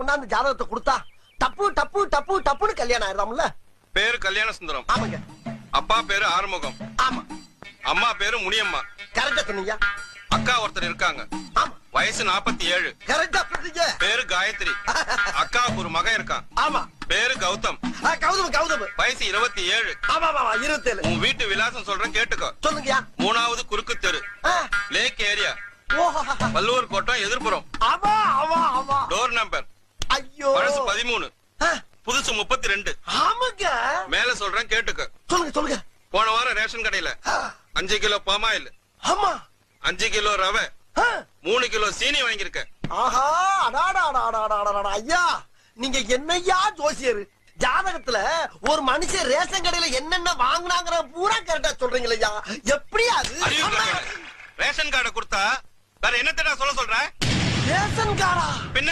கொண்டாந்து ஜாதகத்தை கொடுத்தா டப்பு டப்பு டப்பு டப்புன்னு கல்யாணம் ஆயிடுறாம்ல? பேரு கல்யாண சுந்தரம் ஆமாங்க. அப்பா பேரு ஆறுமுகம். ஆமா. அம்மா பேரு முனியம்மா. கரெக்டா சொன்னீங்க. அக்கா ஒருத்தர் இருக்காங்க. வயசு நாற்பத்தி ஏழு பேரு காயத்ரி. அக்காவுக்கு ஒரு மகன் இருக்கான். ஆமா. பேரு கௌதம். கௌதம் கௌதம். வயசு இருபத்தி ஏழு ஆமா ஆமா இருபத்தேழு. உன் வீட்டு விலாசம் சொல்றேன் கேட்டுக்கோ. சொல்லுங்கயா மூணாவது குறுக்கு தெரு. லேக் ஏரியா வள்ளுவர் கோட்டம் ஆமா ஆமா. பதிமூணு. புதுசு முப்பத்தி ரெண்டு ஆமாங்க. மேல சொல்றேன் கேட்டுக்க. சொல்லுங்க சொல்லுங்க. போன வாரம் ரேஷன் கடையில அஞ்சு கிலோ பாமாயில் ஆமா. அஞ்சு கிலோ ரவை மூணு கிலோ சீனி வாங்கியிருக்க ஆஹா அடாடா அடாடா அடாடா, அடாடா. ஐயா நீங்க என்னய்யா ஜோசியர்? ஜாதகத்துல ஒரு மனுஷன் ரேஷன் கடையில என்னென்ன வாங்குனாங்கிற பூரா கரெக்டா சொல்றீங்களா ஐயா எப்படியா அது. ரேஷன் கார்டை கொடுத்தா வேற என்னத்தடா சொல்ல சொல்ற? ரேஷன் கார்டா? பின்ன?